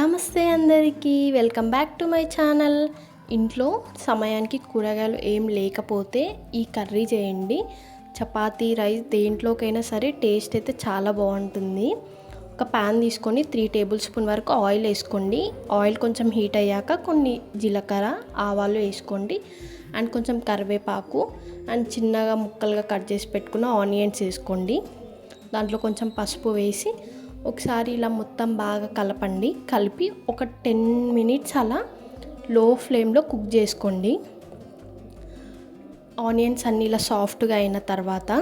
నమస్తే అందరికీ welcome back to my channel. ఇంట్లో సమయానికి కూరగాయలు ఏం లేకపోతే ఈ కర్రీ చేయండి. చపాతీ రైస్ దేంట్లోకైనా సరే టేస్ట్ అయితే చాలా బాగుంటుంది. ఒక ప్యాన్ తీసుకొని త్రీ టేబుల్ స్పూన్ వరకు ఆయిల్ వేసుకోండి. ఆయిల్ కొంచెం హీట్ అయ్యాక కొన్ని జీలకర్ర ఆవాలు వేసుకోండి. అండ్ కొంచెం కరివేపాకు అండ్ చిన్నగా ముక్కలుగా కట్ చేసి పెట్టుకున్న ఆనియన్స్ వేసుకోండి. దాంట్లో కొంచెం పసుపు వేసి ఒకసారి ఇలా మొత్తం బాగా కలపండి. కలిపి ఒక టెన్ మినిట్స్ అలా లో ఫ్లేమ్లో కుక్ చేసుకోండి. ఆనియన్స్ అన్నీ ఇలా సాఫ్ట్గా అయిన తర్వాత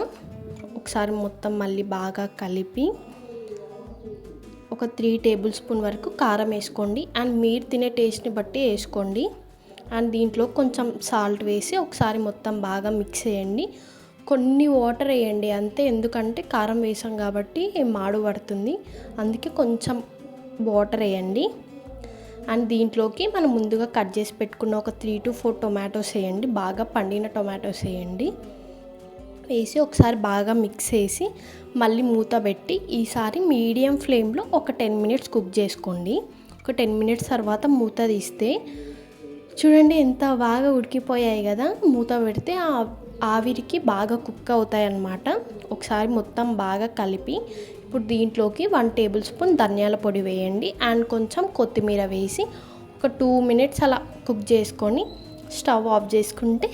ఒకసారి మొత్తం మళ్ళీ బాగా కలిపి ఒక త్రీ టేబుల్ స్పూన్ వరకు కారం వేసుకోండి. అండ్ మీరు తినే టేస్ట్ని బట్టి వేసుకోండి. అండ్ దీంట్లో కొంచెం సాల్ట్ వేసి ఒకసారి మొత్తం బాగా మిక్స్ చేయండి. కొన్ని వాటర్ వేయండి. అంతే. ఎందుకంటే కారం వేసాం కాబట్టి మాడు పడుతుంది. అందుకే కొంచెం వాటర్ వేయండి. అండ్ దీంట్లోకి మనం ముందుగా కట్ చేసి పెట్టుకున్న ఒక త్రీ టు ఫోర్ టొమాటోస్ వేయండి. బాగా పండిన టొమాటోస్ వేయండి. వేసి ఒకసారి బాగా మిక్స్ చేసి మళ్ళీ మూత పెట్టి ఈసారి మీడియం ఫ్లేమ్లో ఒక టెన్ మినిట్స్ కుక్ చేసుకోండి. ఒక టెన్ మినిట్స్ తర్వాత మూత తీస్తే చూడండి ఎంత బాగా ఉడికిపోయాయి కదా. మూత పెడితే ఆ ఆవిరికి బాగా కుక్ అవుతాయి అన్నమాట ఒకసారి మొత్తం బాగా కలిపి ఇప్పుడు దీంట్లోకి వన్ టేబుల్ స్పూన్ ధనియాల పొడి వేయండి. అండ్ కొంచెం కొత్తిమీర వేసి ఒక టూ మినిట్స్ అలా కుక్ చేసుకొని స్టవ్ ఆఫ్ చేసుకుంటే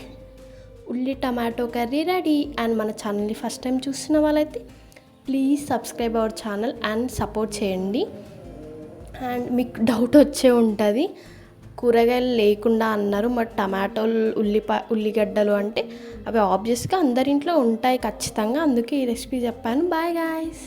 ఉల్లి టమాటో కర్రీ రెడీ. అండ్ మన ఛానల్ని ఫస్ట్ టైం చూస్తున్న వాళ్ళైతే please subscribe our channel and support చేయండి. అండ్ మీకు డౌట్ వచ్చే ఉంటుంది కూరగాయలు లేకుండా అన్నారు. మరి టమాటోలు ఉల్లిపా ఉల్లిగడ్డలు అంటే అవి ఆబ్వియస్గా అందరింట్లో ఉంటాయి ఖచ్చితంగా. అందుకే ఈ రెసిపీ చెప్పాను. Bye guys